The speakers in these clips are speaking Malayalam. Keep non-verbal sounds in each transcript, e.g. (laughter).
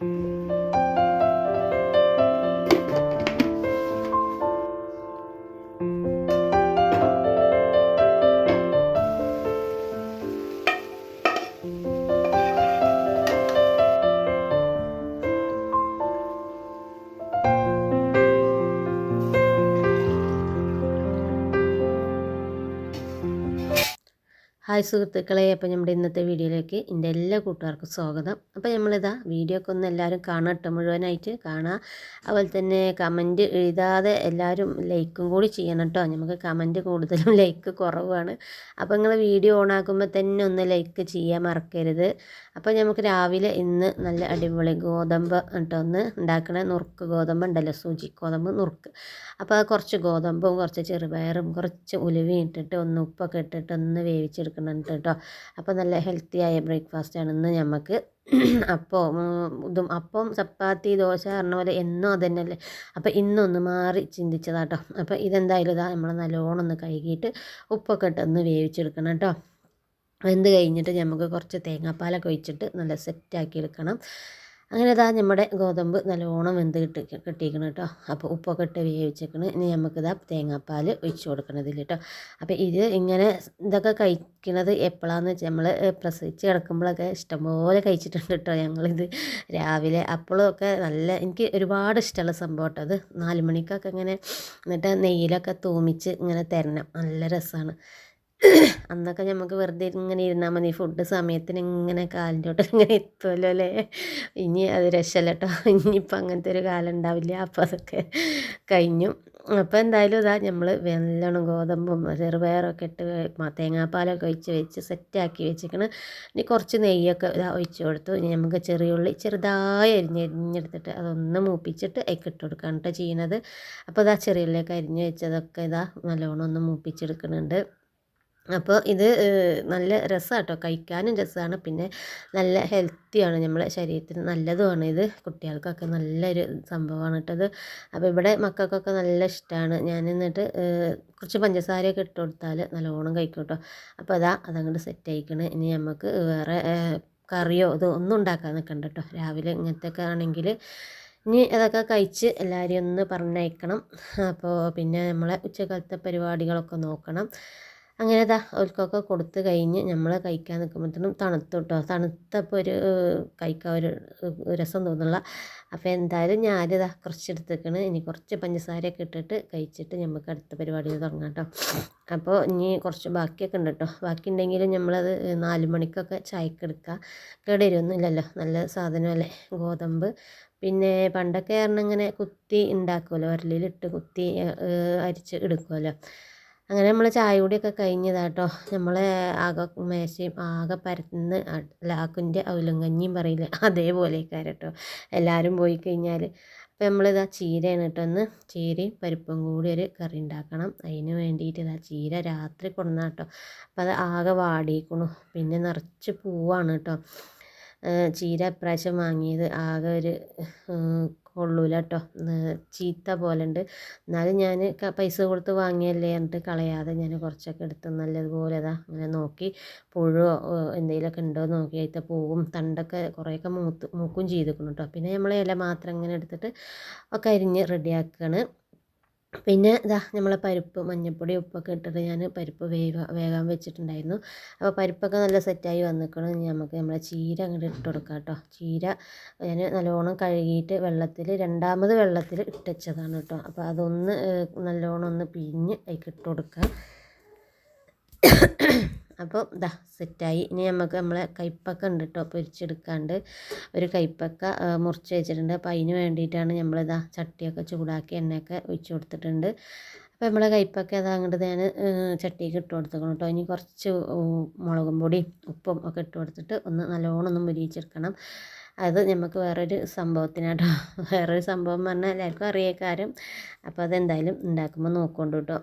Thank you. ഹായ് സുഹൃത്തുക്കളെ അപ്പോൾ നമ്മുടെ ഇന്നത്തെ വീഡിയോയിലേക്ക് എന്റെ എല്ലാ കൂട്ടുകാർക്കും സ്വാഗതം. അപ്പോൾ നമ്മളിതാ വീഡിയോ ഒക്കെ ഒന്ന് എല്ലാവരും കാണട്ടെ മുഴുവനായിട്ട് കാണാം. അതുപോലെ തന്നെ കമന്റ് എഴുതാതെ എല്ലാവരും ലൈക്കും കൂടി ചെയ്യണം കേട്ടോ. നമുക്ക് കമന്റ് കൂടുതലും (laughs) ലൈക്ക് കുറവാണ്. അപ്പോൾ നിങ്ങൾ വീഡിയോ ഓണാക്കുമ്പോൾ തന്നെ ഒന്ന് ലൈക്ക് ചെയ്യാൻ മറക്കരുത്. അപ്പോൾ നമുക്ക് രാവിലെ ഇന്ന് നല്ല അടിപൊളി ഗോതമ്പ് കേട്ടോ ഒന്ന് ഉണ്ടാക്കണ. നുറുക്ക് ഗോതമ്പ് ഉണ്ടല്ലോ സൂചി ഗോതമ്പ് നുറുക്ക്. അപ്പോൾ കുറച്ച് ഗോതമ്പും കുറച്ച് ചെറുപയറും കുറച്ച് ഉലുവയും ഇട്ടിട്ട് ഒന്ന് ഉപ്പൊക്കെ ഇട്ടിട്ട് ഒന്ന് വേവിച്ചെടുക്കുന്നുണ്ട് കേട്ടോ അപ്പോൾ നല്ല ഹെൽത്തിയായ ബ്രേക്ക്ഫാസ്റ്റാണ് ഇന്ന് ആണ് നമുക്ക് അപ്പോൾ ഇതും അപ്പം ചപ്പാത്തി ദോശ പറഞ്ഞ പോലെ എന്നും അത് തന്നെയല്ലേ അപ്പോൾ ഇന്നൊന്ന് മാറി ചിന്തിച്ചതാട്ടോ അപ്പോൾ ഇതെന്തായാലും ഇതാ നമ്മൾ നല്ലോണം ഒന്ന് കഴുകിയിട്ട് ഉപ്പൊക്കെ ഇട്ട് ഒന്ന് വേവിച്ചെടുക്കണം കേട്ടോ വെന്ത് കഴിഞ്ഞിട്ട് നമുക്ക് കുറച്ച് തേങ്ങാപ്പാലൊക്കെ ഒഴിച്ചിട്ട് നല്ല സെറ്റാക്കി എടുക്കണം. അങ്ങനെ ഇതാ നമ്മുടെ ഗോതമ്പ് നല്ലോണം വെന്ത് കിട്ടി കിട്ടിയിരിക്കണം കേട്ടോ. അപ്പോൾ ഉപ്പൊക്കെ ഇട്ട് വേവിച്ചേക്കണ്. ഇനി നമുക്കിതാ തേങ്ങാപ്പാൽ ഒഴിച്ച് കൊടുക്കണതിൽ കേട്ടോ അപ്പോൾ ഇത് ഇങ്ങനെ ഇതൊക്കെ കഴിക്കണത് എപ്പോഴാന്ന് വെച്ചാൽ നമ്മൾ പ്രസവിച്ച് കിടക്കുമ്പോഴൊക്കെ ഇഷ്ടംപോലെ കഴിച്ചിട്ടുണ്ട് കേട്ടോ ഞങ്ങളിത് രാവിലെ. അപ്പോഴൊക്കെ നല്ല എനിക്ക് ഒരുപാട് ഇഷ്ടമുള്ള സംഭവം കേട്ടോ അത്. നാല് മണിക്കൊക്കെ ഇങ്ങനെ എന്നിട്ട് നെയ്യിലൊക്കെ തൂമിച്ച് ഇങ്ങനെ തരണം. നല്ല രസമാണ് അന്നൊക്കെ നമുക്ക് വെറുതെ ഇങ്ങനെ ഇരുന്നാൽ മതി. ഫുഡ് സമയത്തിന് ഇങ്ങനെ കാലിന്റെ ഇങ്ങനെ എത്തുമല്ലോ അല്ലേ? ഇനി അത് രക്ഷല്ല കേട്ടോ ഇനിയിപ്പോൾ അങ്ങനത്തെ ഒരു കാലം ഉണ്ടാവില്ല അപ്പോൾ അതൊക്കെ കഴിഞ്ഞു. അപ്പോൾ എന്തായാലും ഇതാ നമ്മൾ നല്ലോണം ഗോതമ്പും ചെറുപയറൊക്കെ ഇട്ട് തേങ്ങാപ്പാലൊക്കെ ഒഴിച്ച് വെച്ച് സെറ്റാക്കി വെച്ചിരിക്കണം ഇനി കുറച്ച് നെയ്യൊക്കെ ഒഴിച്ച് കൊടുത്തു. ഇനി നമുക്ക് ചെറിയ ഉള്ളി ചെറുതായി അരിഞ്ഞ് അരിഞ്ഞെടുത്തിട്ട് അതൊന്ന് മൂപ്പിച്ചിട്ട് അതിൽ ഇട്ട് കൊടുക്കുകയാണ് കേട്ടോ ചെയ്യണത്. അപ്പോൾ ഇതാ ചെറിയ ഉള്ളിയൊക്കെ അരിഞ്ഞ് വെച്ചതൊക്കെ ഇതാ നല്ലോണം ഒന്ന് മൂപ്പിച്ചെടുക്കുന്നുണ്ട് അപ്പോൾ ഇത് നല്ല രസമാണ് കേട്ടോ കഴിക്കാനും രസമാണ് പിന്നെ നല്ല ഹെൽത്തിയാണ് നമ്മളെ ശരീരത്തിന് നല്ലതുമാണ് ഇത്. കുട്ടികൾക്കൊക്കെ നല്ലൊരു സംഭവമാണ് കേട്ടത്. അപ്പോൾ ഇവിടെ മക്കൾക്കൊക്കെ നല്ല ഇഷ്ടമാണ് ഞാൻ എന്നിട്ട് കുറച്ച് പഞ്ചസാരയൊക്കെ ഇട്ട് കൊടുത്താൽ നല്ലോണം കഴിക്കും കേട്ടോ അപ്പോൾ അതാ അതങ്ങോട്ട് സെറ്റ് ആയിക്കണേ. ഇനി നമുക്ക് വേറെ കറിയോ ഇത് ഒന്നും ഉണ്ടാക്കാൻ നിൽക്കണ്ട കേട്ടോ. രാവിലെ ഇങ്ങനത്തെയൊക്കെ ആണെങ്കിൽ ഇനി അതൊക്കെ കഴിച്ച് എല്ലാവരെയും ഒന്ന് പറഞ്ഞയക്കണം. അപ്പോൾ പിന്നെ നമ്മളെ ഉച്ചക്കാലത്തെ പരിപാടികളൊക്കെ നോക്കണം. അങ്ങനെ ഇതാ അവർക്കൊക്കെ കൊടുത്ത് കഴിഞ്ഞ് നമ്മൾ കഴിക്കാൻ നിൽക്കുമ്പോഴത്തേനും തണുത്തു കേട്ടോ തണുത്തപ്പോൾ ഒരു കഴിക്കാൻ ഒരു രസം തോന്നുള്ള അപ്പോൾ എന്തായാലും ഞാനിതാ കുറച്ച് എടുത്തേക്കണ് ഇനി കുറച്ച് പഞ്ചസാരയൊക്കെ ഇട്ടിട്ട് കഴിച്ചിട്ട് നമുക്ക് അടുത്ത പരിപാടിയിൽ തുടങ്ങാം കേട്ടോ അപ്പോൾ ഇനി കുറച്ച് ബാക്കിയൊക്കെ ഉണ്ട് കേട്ടോ ബാക്കി ഉണ്ടെങ്കിലും നമ്മളത് നാല് മണിക്കൊക്കെ ചായക്ക് എടുക്കുക കേടുവരുമൊന്നുമില്ലല്ലോ നല്ല സാധനമല്ലേ? ഗോതമ്പ്. പിന്നെ പണ്ടൊക്കെ ഇങ്ങനെ കുത്തി ഉണ്ടാക്കുമല്ലോ ഉരലിലിട്ട് കുത്തി അരിച്ച് എടുക്കുമല്ലോ അങ്ങനെ നമ്മൾ ചായ കൂടിയൊക്കെ കഴിഞ്ഞതാട്ടോ. നമ്മൾ ആകെ മേശയും ആകെ പരത്തുന്ന ലാക്കിന്റെ അവലങ്കഞ്ഞിയും പറയില്ല. (laughs) അതേപോലെയൊക്കെ കേട്ടോ എല്ലാവരും പോയി കഴിഞ്ഞാൽ അപ്പോൾ നമ്മളിതാ ചീരയാണ് കേട്ടോ ഒന്ന് ചീരയും പരിപ്പും കൂടി ഒരു കറി ഉണ്ടാക്കണം. അതിന് വേണ്ടിയിട്ട് ഇതാ ചീര രാത്രി കൊണ്ടുവന്ന കേട്ടോ അപ്പോൾ അത് ആകെ വാടിയിക്കണു. പിന്നെ നിറച്ച് പൂവാണ് കേട്ടോ. ചീര ഇപ്രാവശ്യം വാങ്ങിയത്. ആകെ ഒരു കൊള്ളൂല കേട്ടോ ചീത്ത പോലെ ഉണ്ട് എന്നാലും ഞാൻ പൈസ കൊടുത്ത് വാങ്ങിയല്ലേ എന്നിട്ട് കളയാതെ ഞാൻ കുറച്ചൊക്കെ എടുത്ത് നല്ലതുപോലെ അതാ അങ്ങനെ നോക്കി. പുഴുവോ എന്തെങ്കിലുമൊക്കെ ഉണ്ടോ നോക്കി അതിൽ പൂവും. തണ്ടൊക്കെ കുറേയൊക്കെ മൂത്ത് മൂക്കും ചെയ്തിരിക്കുന്നു കേട്ടോ പിന്നെ നമ്മൾ ഇല മാത്രം ഇങ്ങനെ എടുത്തിട്ട് ഒക്കെ അരിഞ്ഞ് റെഡിയാക്കുകയാണ് പിന്നെ ഇതാ നമ്മളെ പരിപ്പ് മഞ്ഞൾപ്പൊടി ഉപ്പൊക്കെ ഇട്ടിട്ട് ഞാൻ പരിപ്പ് വേവ വേകാൻ വെച്ചിട്ടുണ്ടായിരുന്നു. അപ്പോൾ പരിപ്പൊക്കെ നല്ല സെറ്റായി വന്നിക്കണം. നമുക്ക് നമ്മളെ ചീര അങ്ങോട്ട് ഇട്ട് കൊടുക്കാം കേട്ടോ. ചീര ഞാൻ നല്ലോണം കഴുകിയിട്ട് വെള്ളത്തിൽ രണ്ടാമത് വെള്ളത്തിൽ ഇട്ടച്ചതാണ് കേട്ടോ. അപ്പോൾ അതൊന്ന് നല്ലോണം ഒന്ന് പിഴിഞ്ഞ് അതിൽ ഇട്ട് കൊടുക്കാം. അപ്പോൾ ഇതാ സെറ്റായി. ഇനി നമുക്ക് നമ്മളെ കൈപ്പക്ക ഉണ്ട് കേട്ടോ പൊരിച്ചെടുക്കാണ്ട്. ഒരു കൈപ്പക്ക മുറിച്ച് വെച്ചിട്ടുണ്ട്. അപ്പോൾ അതിന് വേണ്ടിയിട്ടാണ് നമ്മളിതാ ചട്ടിയൊക്കെ ചൂടാക്കി എണ്ണയൊക്കെ ഒഴിച്ച് കൊടുത്തിട്ടുണ്ട്. അപ്പോൾ നമ്മളെ കൈപ്പക്ക അത് അങ്ങോട്ട് ഞാൻ ചട്ടിക്ക് ഇട്ട് കൊടുത്തേക്കണം കേട്ടോ ഇനി കുറച്ച് മുളകും പൊടി ഉപ്പും ഒക്കെ ഇട്ട് കൊടുത്തിട്ട് ഒന്ന് നല്ലോണം ഒന്ന് മുരിയിച്ചെടുക്കണം. അത് നമുക്ക് വേറൊരു സംഭവത്തിനാട്ടോ (laughs) വേറൊരു സംഭവം പറഞ്ഞാൽ എല്ലാവർക്കും അറിയേക്കാരും അപ്പോൾ അതെന്തായാലും ഉണ്ടാക്കുമ്പോൾ നോക്കൊണ്ട് കേട്ടോ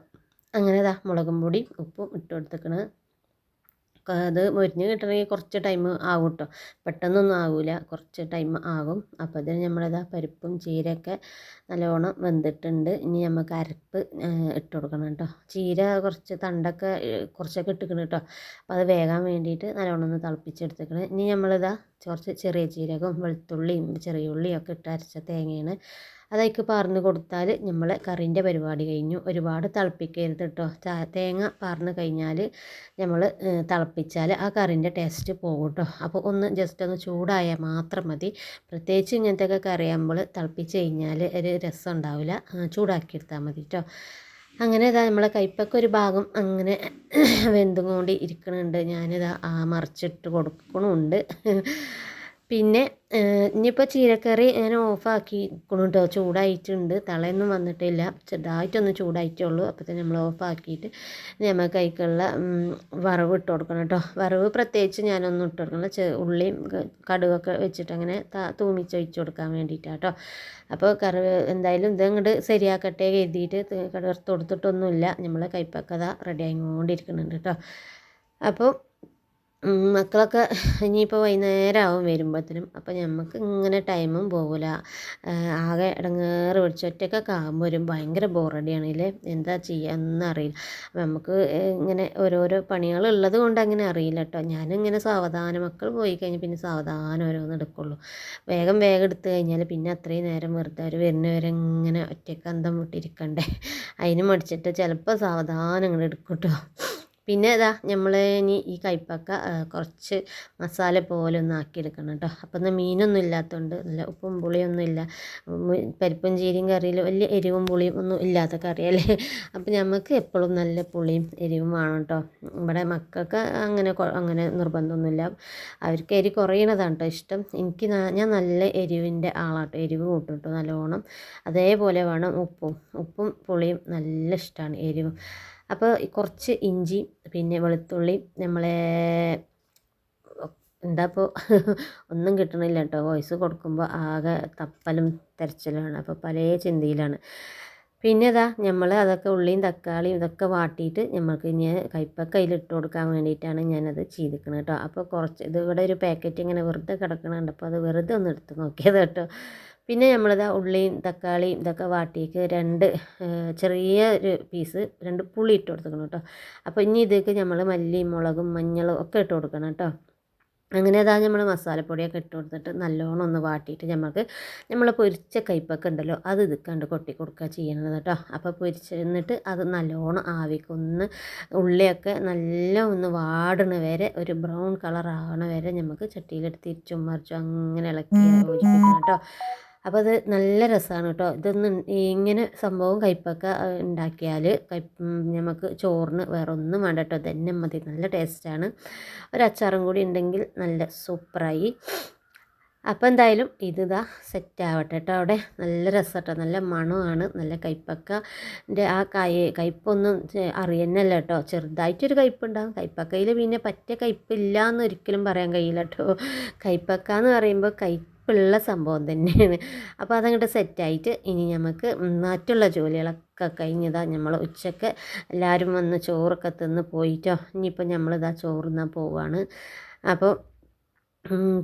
അങ്ങനെ ഇതാ മുളകും പൊടി ഉപ്പും ഇട്ട് കൊടുത്തേക്കണ്. അത് മൊരിഞ്ഞ് കിട്ടണമെങ്കിൽ കുറച്ച് ടൈം ആകും കേട്ടോ പെട്ടെന്നൊന്നും ആകില്ല കുറച്ച് ടൈം ആകും. അപ്പോൾ അതിന് നമ്മളിതാ പരിപ്പും ചീരയൊക്കെ നല്ലോണം വെന്തിട്ടുണ്ട്. ഇനി നമുക്ക് അരപ്പ് ഇട്ട് കൊടുക്കണം കേട്ടോ ചീര കുറച്ച് തണ്ടൊക്കെ കുറച്ചൊക്കെ ഇട്ടിക്കണം കേട്ടോ അപ്പോൾ അത് വേകാൻ വേണ്ടിയിട്ട് നല്ലോണം ഒന്ന് തിളപ്പിച്ചെടുത്തേക്കണം ഇനി നമ്മളിതാ കുറച്ച് ചെറിയ ജീരകവും വെളുത്തുള്ളിയും ചെറിയ ഉള്ളിയും ഒക്കെ ഇട്ട് അരച്ച തേങ്ങയാണ്. അതേക്ക് പാർന്ന് കൊടുത്താൽ നമ്മൾ കറിന്റെ പരിപാടി കഴിഞ്ഞു. ഒരുപാട് തിളപ്പിക്കരുത് കേട്ടോ തേങ്ങ പാർന്ന് കഴിഞ്ഞാൽ നമ്മൾ തിളപ്പിച്ചാൽ ആ കറിന്റെ ടേസ്റ്റ് പോകും കേട്ടോ അപ്പോൾ ഒന്ന് ജസ്റ്റ് ഒന്ന് ചൂടായാൽ മാത്രം മതി. പ്രത്യേകിച്ച് ഇങ്ങനത്തെയൊക്കെ കറിയാകുമ്പോൾ തിളപ്പിച്ച് കഴിഞ്ഞാൽ ഒരു രസം ഉണ്ടാവില്ല ചൂടാക്കി എടുത്താൽ മതി കേട്ടോ അങ്ങനെ ഇതാ നമ്മളെ കൈപ്പക്ക ഒരു ഭാഗം അങ്ങനെ വെന്തും കൊണ്ട് ഇരിക്കണുണ്ട്. ഞാനിതാ മറിച്ചിട്ട് കൊടുക്കണമുണ്ട് പിന്നെ ഇനിയിപ്പോൾ ചീരക്കറി ഞാൻ ഓഫാക്കിക്കണം കേട്ടോ ചൂടായിട്ടുണ്ട്. തളയൊന്നും വന്നിട്ടില്ല. ചെറുതായിട്ടൊന്ന് ചൂടായിട്ടുള്ളൂ തന്നെ നമ്മൾ ഓഫാക്കിയിട്ട് നമുക്ക് അതിക്കുള്ള വറവ് ഇട്ട് കൊടുക്കണം കേട്ടോ. വറവ് പ്രത്യേകിച്ച് ഞാനൊന്നും ഇട്ട് കൊടുക്കണം ഉള്ളിയും കടുകൊക്കെ വെച്ചിട്ട് അങ്ങനെ തൂമിച്ച് ഒഴിച്ച് കൊടുക്കാൻ വേണ്ടിയിട്ടാണ് കേട്ടോ. അപ്പോൾ കറി എന്തായാലും ഇത് അങ്ങോട്ട് ശരിയാക്കട്ടെ കരുതിയിട്ട് കടുകർത്ത് കൊടുത്തിട്ടൊന്നുമില്ല. നമ്മളെ കൈപ്പക്കഥ റെഡി ആയിക്കൊണ്ടിരിക്കുന്നുണ്ട് കേട്ടോ. അപ്പോൾ മക്കളൊക്കെ ഇനിയിപ്പോൾ വൈകുന്നേരമാവും വരുമ്പോഴത്തേനും. അപ്പോൾ നമുക്ക് ഇങ്ങനെ ടൈമും പോകില്ല ആകെ ഇടങ്ങേറ് പിടിച്ച് ഒറ്റയ്ക്കൊക്കെ ആകുമ്പോൾ വരും. ഭയങ്കര ബോറടിയാണെങ്കിലേ എന്താ ചെയ്യുക അപ്പം നമുക്ക് ഇങ്ങനെ ഓരോരോ പണികൾ ഉള്ളത് കൊണ്ട് അങ്ങനെ അറിയില്ല കേട്ടോ ഞാനിങ്ങനെ സാവധാനം മക്കൾ പോയി കഴിഞ്ഞാൽ പിന്നെ സാവധാനം ഓരോന്ന് എടുക്കുള്ളൂ. വേഗം വേഗം എടുത്തു കഴിഞ്ഞാൽ പിന്നെ അത്രയും നേരം വെറുതെ അവർ വരുന്നവരെ ഇങ്ങനെ ഒറ്റയ്ക്ക് അന്തം വിട്ടിരിക്കണ്ടേ? അതിന് മടിച്ചിട്ട് ചിലപ്പോൾ സാവധാനം ഇങ്ങനെ എടുക്കും കേട്ടോ പിന്നെ ഇതാ നമ്മൾ ഇനി ഈ കൈപ്പക്ക കുറച്ച് മസാല പോലെ ഒന്ന് ആക്കിയെടുക്കണം കേട്ടോ അപ്പം എന്നാൽ മീനൊന്നും ഇല്ലാത്തതുകൊണ്ട് നല്ല ഉപ്പും പുളിയൊന്നും ഇല്ല. പരിപ്പും ചീരയും കറിയിൽ വലിയ എരിവും പുളിയും ഒന്നും ഇല്ലാത്ത കറിയല്ലേ? അപ്പം നമുക്ക് എപ്പോഴും നല്ല പുളിയും എരിവും വേണം കേട്ടോ ഇവിടെ മക്കൾക്ക് അങ്ങനെ അങ്ങനെ നിർബന്ധമൊന്നുമില്ല അവർക്ക് എരി കുറയണതാണ് കേട്ടോ ഇഷ്ടം. എനിക്ക് ഞാൻ നല്ല എരിവിന്റെ ആളാട്ടോ. എരിവ് കൂട്ടും കേട്ടോ നല്ലോണം. അതേപോലെ വേണം ഉപ്പും. ഉപ്പും പുളിയും നല്ല ഇഷ്ടമാണ് എരിവും. അപ്പോൾ കുറച്ച് ഇഞ്ചി പിന്നെ വെളുത്തുള്ളി നമ്മളെ എന്താ ഇപ്പോൾ (laughs) ഒന്നും കിട്ടണില്ല കേട്ടോ വോയിസ് കൊടുക്കുമ്പോൾ ആകെ തപ്പലും തിരച്ചിലാണ് അപ്പോൾ പല ചിന്തയിലാണ്. പിന്നെ ഇതാ നമ്മൾ അതൊക്കെ ഉള്ളിയും തക്കാളിയും ഇതൊക്കെ വാട്ടിയിട്ട് നമ്മൾക്ക് ഇനി കയ്പക്ക ഇട്ട് കൊടുക്കാൻ വേണ്ടിയിട്ടാണ് ഞാനത് ചെയ്തിരിക്കുന്നത് കേട്ടോ അപ്പോൾ കുറച്ച് ഇത് ഇവിടെ ഒരു പാക്കറ്റ് ഇങ്ങനെ വെറുതെ കിടക്കണുണ്ട് അപ്പോൾ അത് വെറുതെ ഒന്ന് എടുത്ത് നോക്കിയത് കേട്ടോ പിന്നെ നമ്മളിതാ ഉള്ളിയും തക്കാളിയും ഇതൊക്കെ വാട്ടിയേക്ക് രണ്ട് ചെറിയ ഒരു പീസ് രണ്ട് പുളി ഇട്ട് കൊടുക്കണം കേട്ടോ. അപ്പോൾ ഇനി ഇതൊക്കെ നമ്മൾ മല്ലിയും മുളകും മഞ്ഞളും ഒക്കെ ഇട്ട് കൊടുക്കണം കേട്ടോ. അങ്ങനെ അതാ നമ്മൾ മസാലപ്പൊടിയൊക്കെ ഇട്ട് കൊടുത്തിട്ട് നല്ലോണം ഒന്ന് വാട്ടിയിട്ട് നമുക്ക് നമ്മൾ പൊരിച്ച കയ്പ്പൊക്കെ ഉണ്ടല്ലോ അത് ഇതുക്കാണ്ട് കൊട്ടി കൊടുക്കുക ചെയ്യണത് കേട്ടോ. അപ്പോൾ പൊരിച്ചിരുന്നിട്ട് അത് നല്ലോണം ആവിക്കൊന്ന് ഉള്ളിയൊക്കെ നല്ല ഒന്ന് വാടണ വരെ ഒരു ബ്രൗൺ കളർ ആവണ വരെ നമുക്ക് ചട്ടിയിലെടുത്ത് തിരിച്ചും മറിച്ചും അങ്ങനെ ഇളക്കി യോജിപ്പിക്കണം കേട്ടോ. അപ്പോൾ അത് നല്ല രസമാണ് കേട്ടോ ഇതൊന്നും ഇങ്ങനെ സംഭവം കയ്പ്പൊക്കെ ഉണ്ടാക്കിയാൽ നമുക്ക് ചോറിന് വേറെ ഒന്നും വേണ്ട കേട്ടോ തന്നെ മതി. നല്ല ടേസ്റ്റാണ്. ഒരു അച്ചാറും കൂടി ഉണ്ടെങ്കിൽ നല്ല സൂപ്പറായി. അപ്പോൾ എന്തായാലും ഇതാ സെറ്റ് ആവട്ടെ കേട്ടോ അവിടെ നല്ല രസം കേട്ടോ നല്ല മണമാണ്. നല്ല കയ്പ്പക്കന്റെ ആ കായ കയ്പ്പൊന്നും അറിയുന്നല്ല കേട്ടോ ചെറുതായിട്ടൊരു കയ്പ്പുണ്ടാകും കയ്പ്പക്കയിൽ പിന്നെ പറ്റ കയ്പ്പില്ല എന്ന് ഒരിക്കലും പറയാൻ കഴിയില്ല കേട്ടോ കയ്പ്പക്ക എന്ന് പറയുമ്പോൾ കൈ ഉള്ള സംഭവം തന്നെയാണ്. അപ്പോൾ അതങ്ങോട്ട് സെറ്റായിട്ട് ഇനി നമുക്ക് മറ്റുള്ള ജോലികളൊക്കെ കഴിഞ്ഞതാ നമ്മൾ ഉച്ചയ്ക്ക് എല്ലാവരും വന്ന് ചോറൊക്കെ തിന്ന് പോയിട്ടോ. ഇനിയിപ്പോൾ നമ്മളിതാ ചോറുന്നാൻ പോവാണ്. അപ്പോൾ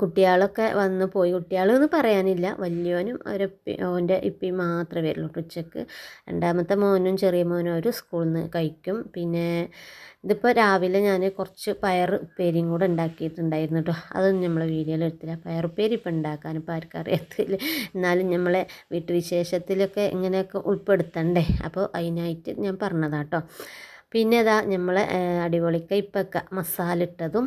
കുട്ടികളൊക്കെ വന്ന് പോയി. കുട്ടികളെന്ന് പറയാനില്ല. വലിയവനും അവരപ്പി ഓന്റെ ഇപ്പി മാത്രമേ വരുള്ളൂ ഉച്ചയ്ക്ക്. രണ്ടാമത്തെ മോനും ചെറിയ മോനും ഒരു സ്കൂളിൽ നിന്ന് കഴിക്കും. പിന്നെ ഇതിപ്പോൾ രാവിലെ ഞാൻ കുറച്ച് പയർ ഉപ്പേരിയും കൂടെ ഉണ്ടാക്കിയിട്ടുണ്ടായിരുന്നു കേട്ടോ അതൊന്നും നമ്മളെ വീഡിയോയിൽ എടുത്തില്ല. പയറുപ്പേരി ഇപ്പം ഉണ്ടാക്കാൻ ഇപ്പോൾ ആർക്കും അറിയത്തില്ല. എന്നാലും നമ്മളെ വീട്ടുവിശേഷത്തിലൊക്കെ ഇങ്ങനെയൊക്കെ ഉൾപ്പെടുത്തണ്ടേ. അപ്പോൾ അതിനായിട്ട് ഞാൻ പറഞ്ഞതാട്ടോ പിന്നെ ഇതാ നമ്മൾ അടിപൊളി ഇപ്പൊക്കെ മസാല ഇട്ടതും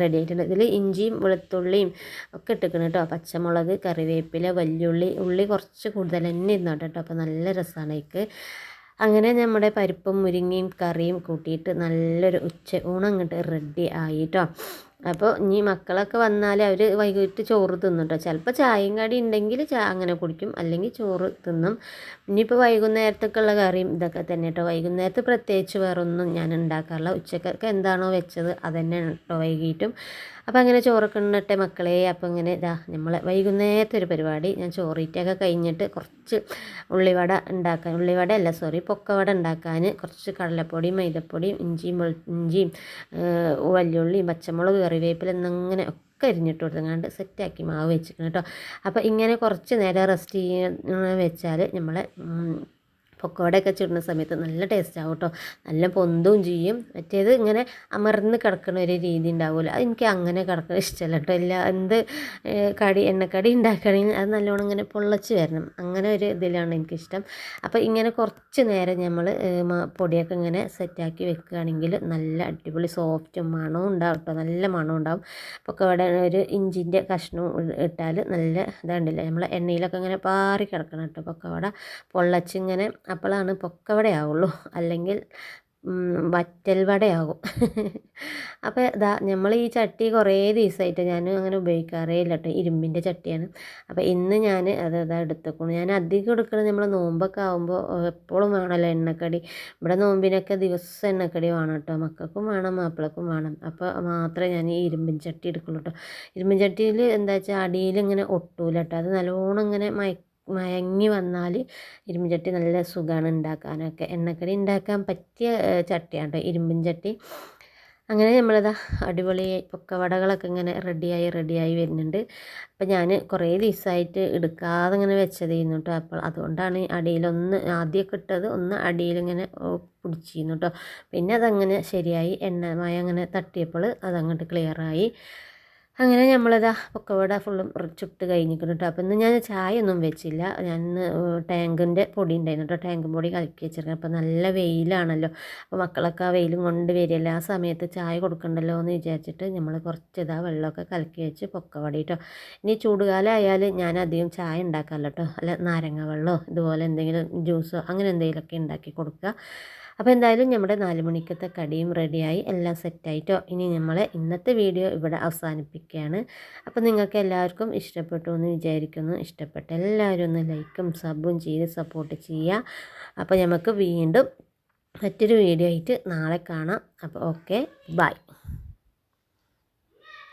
റെഡി ആയിട്ടുണ്ട് ഇതിൽ ഇഞ്ചിയും വെളുത്തുള്ളിയും ഒക്കെ ഇട്ടിക്കണം കേട്ടോ പച്ചമുളക് കറിവേപ്പില വല്യുള്ളി ഉള്ളി കുറച്ച് കൂടുതൽ തന്നെ ഇരുന്നോട്ടെ കേട്ടോ അപ്പോൾ നല്ല രസമാണ് എനിക്ക് അങ്ങനെ നമ്മുടെ പരിപ്പും മുരിങ്ങയും കറിയും കൂട്ടിയിട്ട് നല്ലൊരു ഉച്ച ഊണങ്ങോട്ട് റെഡി ആയിട്ടോ അപ്പോൾ ഇനി മക്കളൊക്കെ വന്നാൽ അവർ വൈകിട്ട് ചോറ് തിന്നും ചിലപ്പോൾ ചായയും കടി ഉണ്ടെങ്കിൽ ചാ അങ്ങനെ കുടിക്കും. അല്ലെങ്കിൽ ചോറ് തിന്നും. ഇനിയിപ്പോൾ വൈകുന്നേരത്തേക്കുള്ള കറിയും ഇതൊക്കെ തന്നെ കേട്ടോ വൈകുന്നേരത്ത് പ്രത്യേകിച്ച് വേറൊന്നും ഞാൻ ഉണ്ടാക്കാറില്ല ഉച്ചക്കൊക്കെ എന്താണോ വെച്ചത് അതന്നെ കേട്ടോ വൈകിട്ടും. അപ്പോൾ അങ്ങനെ ചോറൊക്കെ ഉണ്ണിട്ടെ മക്കളെ അപ്പോൾ ഇങ്ങനെ ഇതാ നമ്മൾ വൈകുന്നേരത്തെ ഒരു പരിപാടി. ഞാൻ ചോറീറ്റൊക്കെ കഴിഞ്ഞിട്ട് കുറച്ച് ഉള്ളിവട ഉണ്ടാക്കാൻ ഉള്ളിവട അല്ല സോറി പൊക്കവട ഉണ്ടാക്കാൻ കുറച്ച് കടലപ്പൊടിയും മൈദപ്പൊടിയും ഇഞ്ചിയും ഇഞ്ചിയും വല്യുള്ളിയും പച്ചമുളക് കറിവേപ്പില എന്നങ്ങനെ ഒക്കെ അരിഞ്ഞിട്ട് കൊടുത്തങ്ങാണ്ട് സെറ്റാക്കി മാവ് വെച്ചിരിക്കണം കേട്ടോ അപ്പോൾ ഇങ്ങനെ കുറച്ച് നേരം റെസ്റ്റ് ചെയ്യാൻ വെച്ചാൽ നമ്മളെ പൊക്കോടയൊക്കെ ചുടുന്ന സമയത്ത് നല്ല ടേസ്റ്റ് ആവും കേട്ടോ. നല്ല പൊന്തും ചെയ്യും. മറ്റേത് ഇങ്ങനെ അമർന്ന് കിടക്കുന്ന ഒരു രീതി ഉണ്ടാവില്ല അത് എനിക്ക് അങ്ങനെ കിടക്കുന്ന ഇഷ്ടമല്ല കേട്ടോ. ഇല്ല എന്ത് കടി എണ്ണക്കടി ഉണ്ടാക്കണമെങ്കിൽ അത് നല്ലോണം ഇങ്ങനെ പൊള്ളച്ച് വരണം. അങ്ങനെ ഒരു ഇതിലാണ് എനിക്കിഷ്ടം. അപ്പോൾ ഇങ്ങനെ കുറച്ച് നേരം നമ്മൾ പൊടിയൊക്കെ ഇങ്ങനെ സെറ്റാക്കി വെക്കുകയാണെങ്കിൽ നല്ല അടിപൊളി സോഫ്റ്റും മണവും ഉണ്ടാവും കേട്ടോ. നല്ല മണം ഉണ്ടാവും. പൊക്കോട ഒരു ഇഞ്ചിന്റെ കഷ്ണവും ഇട്ടാൽ നല്ല ഇതാണ്ടില്ല നമ്മൾ എണ്ണയിലൊക്കെ ഇങ്ങനെ പാറി കിടക്കണം കേട്ടോ പൊക്കവട. പൊള്ളച്ചിങ്ങനെ അപ്പോഴാണ് പൊക്കവടയാവുള്ളൂ അല്ലെങ്കിൽ വറ്റൽ വടയാകും. അപ്പോൾ ഇതാ നമ്മൾ ഈ ചട്ടി കുറേ ദിവസമായിട്ട് ഞാൻ അങ്ങനെ ഉപയോഗിക്കാറേ ഇല്ല കേട്ടോ ഇരുമ്പിന്റെ ചട്ടിയാണ്. അപ്പോൾ ഇന്ന് ഞാൻ അത് ഇതാ എടുത്തേക്കുന്നു ഞാൻ അധികം എടുക്കുന്നത് നമ്മൾ നോമ്പൊക്കെ ആകുമ്പോൾ എപ്പോഴും വേണമല്ലോ എണ്ണക്കടി. ഇവിടെ നോമ്പിനൊക്കെ ദിവസം എണ്ണക്കടി വേണം കേട്ടോ മക്കൾക്കും വേണം മാപ്പിളക്കും വേണം. അപ്പോൾ മാത്രമേ ഞാൻ ഈ ഇരുമ്പിൻ ചട്ടി എടുക്കുള്ളൂ കേട്ടോ ഇരുമ്പിൻ ചട്ടിയിൽ എന്താ വെച്ചാൽ അടിയിൽ ഇങ്ങനെ ഒട്ടൂല കേട്ടോ അത് നല്ലോണം ഇങ്ങനെ മയക്ക മയങ്ങി വന്നാൽ ഇരുമ്പ് ചട്ടി നല്ല സുഖമാണ് ഉണ്ടാക്കാനൊക്കെ എണ്ണക്കടി ഉണ്ടാക്കാൻ പറ്റിയ ചട്ടിയാണ് കേട്ടോ ചട്ടി അങ്ങനെ നമ്മളിതാ അടിപൊളി പൊക്കവടകളൊക്കെ ഇങ്ങനെ റെഡിയായി റെഡിയായി വരുന്നുണ്ട്. അപ്പം ഞാൻ കുറേ ദിവസമായിട്ട് എടുക്കാതെ ഇങ്ങനെ വെച്ചതായിരുന്നു കേട്ടോ അപ്പോൾ അതുകൊണ്ടാണ് അടിയിലൊന്ന് ആദ്യമൊക്കെ ഇട്ടത്. ഒന്ന് അടിയിലിങ്ങനെ പിടിച്ചിരുന്നു കേട്ടോ പിന്നെ അതങ്ങനെ ശരിയായി എണ്ണമായി അങ്ങനെ തട്ടിയപ്പോൾ അതങ്ങോട്ട് ക്ലിയറായി അങ്ങനെ നമ്മളത് പൊക്കവട ഫുള്ളും ചുട്ട് കഴിഞ്ഞിരിക്കുന്നു കേട്ടോ അപ്പം ഇന്ന് ഞാൻ ചായ ഒന്നും വെച്ചില്ല. ഞാൻ ടാങ്കിന്റെ പൊടി ഉണ്ടായിരുന്നു കേട്ടോ ടാങ്ക് പൊടി കലക്കി വെച്ചിരുന്നു. അപ്പോൾ നല്ല വെയിലാണല്ലോ. അപ്പോൾ മക്കളൊക്കെ ആ വെയിലും കൊണ്ട് വരില്ല ആ സമയത്ത് ചായ കൊടുക്കണ്ടല്ലോ എന്ന് വിചാരിച്ചിട്ട് നമ്മൾ കുറച്ച് ഇതാ വെള്ളമൊക്കെ കലക്കി വെച്ച് പൊക്കവട കേട്ടോ ഇനി ചൂടുകാലം ആയാൽ ഞാൻ അധികം ചായ ഉണ്ടാക്കാമല്ലോ കേട്ടോ അല്ല നാരങ്ങ വെള്ളമോ ഇതുപോലെ എന്തെങ്കിലും ജ്യൂസോ അങ്ങനെ എന്തെങ്കിലുമൊക്കെ ഉണ്ടാക്കി കൊടുക്കുക. അപ്പോൾ എന്തായാലും നമ്മുടെ നാല് മണിക്കത്തെ കടിയും റെഡിയായി എല്ലാം സെറ്റായിട്ടോ ഇനി നമ്മൾ ഇന്നത്തെ വീഡിയോ ഇവിടെ അവസാനിപ്പിക്കുകയാണ്. അപ്പോൾ നിങ്ങൾക്ക് എല്ലാവർക്കും ഇഷ്ടപ്പെട്ടു എന്ന് വിചാരിക്കുന്നു. ഇഷ്ടപ്പെട്ട എല്ലാവരും ഒന്ന് ലൈക്കും സബും ചെയ്ത് സപ്പോർട്ട് ചെയ്യുക. അപ്പോൾ നമുക്ക് വീണ്ടും മറ്റൊരു വീഡിയോ ആയിട്ട് നാളെ കാണാം. അപ്പോൾ ഓക്കെ ബൈ